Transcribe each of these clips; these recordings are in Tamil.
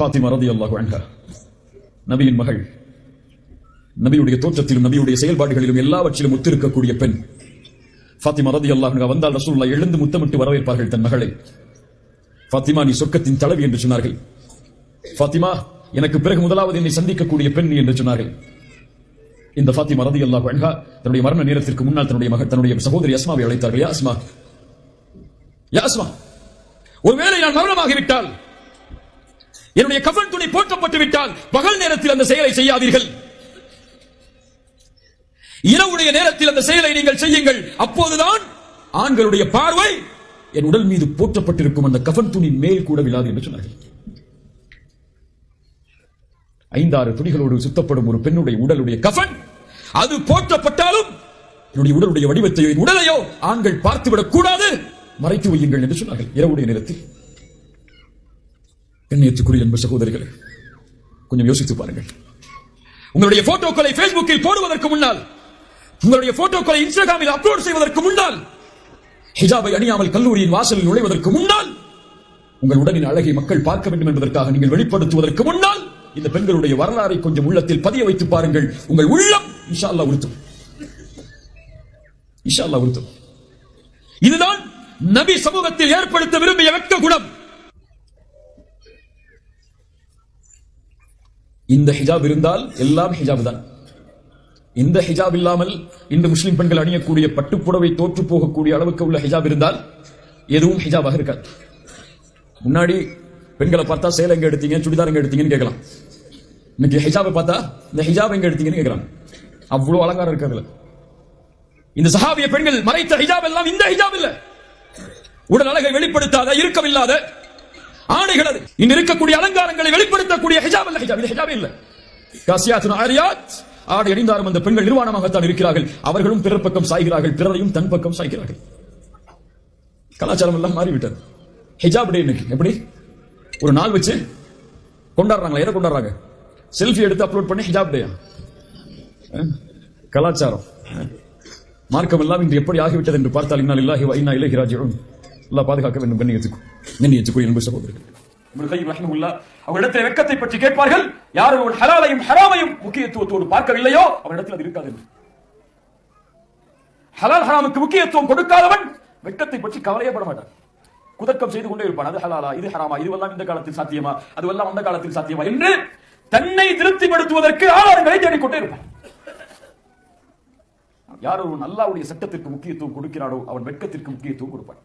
ஃபாத்திமா ரலியல்லாஹு அன்ஹா. நபியின் மகள். நபியுடைய தோற்றத்திலும் நபியுடைய செயல்பாடுகளிலும் எல்லாவற்றிலும் ஒத்திருக்கக்கூடிய பெண். ஃபாத்திமா ரதி அல்லாஹ் வந்தால் ரசூல்லா எழுந்து முத்தமிட்டு வரவேற்பார்கள் தன் மகளை. ஃபாத்திமா நீ சொர்க்கத்தின் தலைவி என்று சொன்னார்கள். ஃபாத்திமா எனக்கு பிறகு முதலாவது என்னை சந்திக்கக்கூடிய பெண் நீ என்று சொன்னார்கள். இந்த ஃபாத்திமா அல்லாஹ் அன்ஹா தன்னுடைய மரண நேரத்திற்கு முன்னால் தன்னுடைய மகள் தன்னுடைய சகோதரி அஸ்மாவை அழைத்தார்கள். யாஸ்மா யாஸ்மா ஒருவேளை நான் மரணமாகிவிட்டால் என்னுடைய கஃபன் துணி போற்றப்பட்டு விட்டால் பகல் நேரத்தில் அந்த செயலை செய்யாதீர்கள். இரவுடைய நேரத்தில் அந்த செயலை நீங்கள் செய்யுங்கள். அப்போதுதான் ஆண்களுடைய பார்வை என் உடல் மீது போற்றப்பட்டிருக்கும் அந்த கஃன் துணி மேல் கூட விழாது என்று சொன்னார்கள். ஐந்தாறு துணிகளோடு சுத்தப்படும் ஒரு பெண்ணுடைய உடலுடைய கஃன் அது போற்றப்பட்டாலும் என்னுடைய உடலுடைய வடிவத்தையோ என் உடலையோ ஆண்கள் பார்த்துவிடக் கூடாது மறைத்து வையுங்கள் என்று சொன்னார்கள். இரவுடைய நேரத்தில். கண்ணியத்துக்குரிய அன்பு சகோதரிகளே கொஞ்சம் யோசித்து பாருங்கள். உங்களுடைய போட்டோக்களை பேஸ்புக்கில் போடுவதற்கு முன்னால் உங்களுடைய போட்டோக்களை இன்ஸ்டாகிராமில் அப்லோட் செய்வதற்கு முன்னால் ஹிஜாபை அணியாமல் கல்லூரியின் வாசலில் நுழைவதற்கு முன்னால் உங்கள் உடலின் அழகை மக்கள் பார்க்க வேண்டும் என்பதற்காக நீங்கள் வெளிப்படுத்துவதற்கு முன்னால் இந்த பெண்களுடைய வரலாறை கொஞ்சம் உள்ளத்தில் பதிய வைத்து பாருங்கள். உங்கள் உள்ளம் இன்ஷா அல்லாஹ் உறுத்தும். இன்ஷா அல்லாஹ் உறுத்தும். இதுதான் நபி சமூகத்தில் ஏற்படுத்த விரும்பிய வெக்க குணம். இந்த ஹிஜாப் இருந்தால் எல்லாம் ஹிஜாப் தான். இந்த ஹிஜாப் இல்லாமல் இந்த முஸ்லிம் பெண்கள் அணியக்கூடிய பட்டுப்புடவை தோற்று போகக்கூடிய அளவுக்கு உள்ள ஹிஜாப் இருந்தால் எதுவும் ஹிஜாபாக இருக்காது. முன்னாடி பெண்களை பார்த்தா சேலை எங்க எடுத்தீங்க சுடிதார் எங்க எடுத்தீங்கன்னு கேட்கலாம். இன்னைக்கு ஹிஜாபை பார்த்தா இந்த ஹிஜாப் எங்க எடுத்தீங்கன்னு கேட்கலாம். அவ்வளவு அலங்காரம் இருக்கிறதுல இந்த சஹாபிய பெண்கள் மறைத்த ஹிஜாப் எல்லாம் இந்த ஹிஜாப் இல்ல. உடல் அழகை வெளிப்படுத்தாத இறுக்கமில்லாத ஆடைகள் அது. இன்று இருக்கக்கூடிய அலங்காரங்களை வெளிப்படுத்தக்கூடிய ஹிஜாப் அல்ல ஹிஜாப் இது ஹிஜாப் இல்ல. காசியாத்துன் ஆரியாத் ஆடை அணிந்தாரும் அந்த பெண்கள் நிர்வாணமாகத்தான் இருக்கிறார்கள். அவர்களும் பிறர் பக்கம் சாய்கிறார்கள். பிறரையும் தன் பக்கம் சாய்கிறார்கள். கலாச்சாரம் எல்லாம் மாறிவிட்டது. ஹிஜாப் டே இன்னைக்கு. எப்படி? ஒரு நாள் வச்சு கொண்டாடுறாங்களா? எதை கொண்டாடுறாங்க? செல்ஃபி எடுத்து அப்லோட் பண்ணி ஹிஜாப் டே கலாச்சாரம். மார்க்கம் எல்லாம் இன்று எப்படி ஆகிவிட்டது என்று பார்த்தால் இன்னால் இல்லாஹி வ இன்னா இலைஹி அல்லாஹ் பாதுகாக்க வேண்டும் கண்ணியத்துக்கும் கண்ணியத்துக்குரிய அன்பு சகோதரர்கள். அவரிடத்தில் வெட்கத்தை பற்றி கேட்பார்கள். யார் ஒரு ஹலாலையும் ஹராமையும் முக்கியத்துவத்தோடு பார்க்கவில்லையோ? அவரிடத்தில் அது இருக்காது ஹலால் ஹராமுக்கு முக்கியத்துவம் கொடுக்காதவன் வெட்கத்தை பற்றி கவலையே பட மாட்டான். குதர்க்கம் செய்து கொண்டே இருப்பான். அது ஹலாலா இது ஹராமா இதுவெல்லாம் இந்த காலத்தில் சாத்தியமா அதுவெல்லாம் அந்த காலத்தில் சாத்தியமா என்று தன்னை திருப்திப்படுத்துவதற்கு ஆதாரங்களை தேடிக்கொண்டே இருப்பான். யார் ஒரு அல்லாவுடைய சட்டத்திற்கு முக்கியத்துவம் கொடுக்கிறானோ அவன் வெட்கத்திற்கு முக்கியத்துவம் கொடுப்பான்.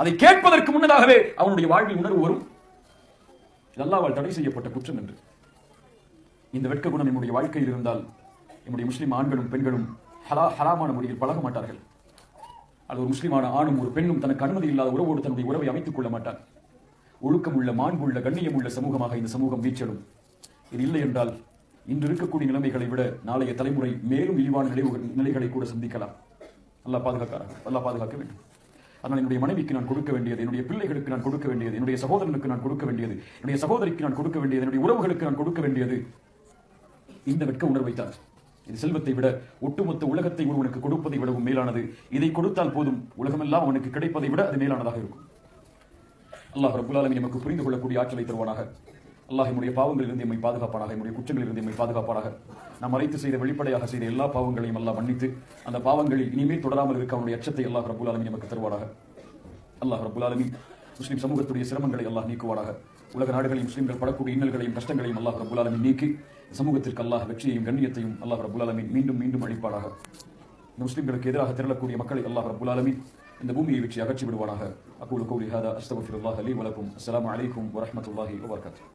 அதை கேட்பதற்கு முன்னதாகவே அவனுடைய வாழ்வில் உணர்வு வரும். இதெல்லாம் தடை செய்யப்பட்ட குற்றம் என்று. இந்த வெட்க குணம் என்னுடைய வாழ்க்கையில் இருந்தால் என்னுடைய முஸ்லீம் ஆண்களும் பெண்களும் ஹலா ஹலாமான முறையில் பழக மாட்டார்கள். அது ஒரு முஸ்லீமான ஆணும் ஒரு பெண்ணும் தனக்கு அனுமதி இல்லாத உறவோடு தன்னுடைய உறவை அமைத்துக் கொள்ள மாட்டான் ஒழுக்கம் உள்ள மாண்புள்ள கண்ணியம் உள்ள சமூகமாக இந்த சமூகம் வீச்சலும் இது இல்லை என்றால் இன்று இருக்கக்கூடிய நிலைமைகளை விட நாளைய தலைமுறை மேலும் இழிவான நிலை நிலைகளை கூட சந்திக்கலாம். நல்லா பாதுகாக்க நல்லா பாதுகாக்க வேண்டும். அதனால் என்னுடைய மனைவிக்கு நான் கொடுக்க வேண்டியது என்னுடைய பிள்ளைகளுக்கு நான் கொடுக்க வேண்டியது என்னுடைய சகோதரனுக்கு நான் கொடுக்க வேண்டியது என்னுடைய சகோதரிக்கு நான் கொடுக்க வேண்டியது என்னுடைய உறவுகளுக்கு நான் கொடுக்க வேண்டியது. இந்த வெட்க உணர்வை தான். இது செல்வத்தை விட ஒட்டுமொத்த உலகத்தை ஒருவனுக்கு கொடுப்பதை விடவும் மேலானது. இதை கொடுத்தால் போதும். உலகமெல்லாம் அவனுக்கு கிடைப்பதை விட அது மேலானதாக இருக்கும். அல்லாஹ் ரபுல்லாலமி நமக்கு புரிந்து கொள்ளக்கூடிய ஆற்றலை தருவானாக. அல்லாஹ் என்னுடைய பாவங்களிலிருந்து எம்மை பாதுகாப்பானாக என்னுடைய குற்றங்களிலிருந்து எம்மை பாதுகாப்பானாக. நாம் மறைத்து செய்த வெளிப்படையாக செய்த எல்லா பாவங்களையும் அல்லாஹ் மன்னித்து அந்த பாவங்களில் இனிமேல் தொடராமல் இருக்க அவனுடைய அச்சத்தை அல்லாஹ் ரபுல் ஆலமி நமக்கு தருவானாக. அல்லாஹ் ரபுல் ஆலமி முஸ்லீம் சமூகத்துடைய சிரமங்களை அல்லாஹ் நீக்குவானாக. உலக நாடுகளில் முஸ்லீம்கள் படக்கூடிய இன்னல்களையும் கஷ்டங்களையும் அல்லாஹ் ரபுல் ஆலமி நீக்கி சமூகத்திற்கு அல்லாஹ் வெற்றியையும் கண்ணியத்தையும் அல்லாஹ் ரபுல் ஆலமி மீண்டும் மீண்டும் அளிப்பானாக. இந்த எதிராக திரளக்கூடிய மக்களை அல்லாஹ் ரபுல் ஆலமி இந்த பூமியை வெற்றி அகற்றி விடுவானாக அப்போது கௌலி ஹாதா அஸ்தகுஃபிருல்லாஹ் அலி வலக்கும். அஸ்லாம் அலைக்கும் வரமத்துல்லாஹி வபர்காத்து.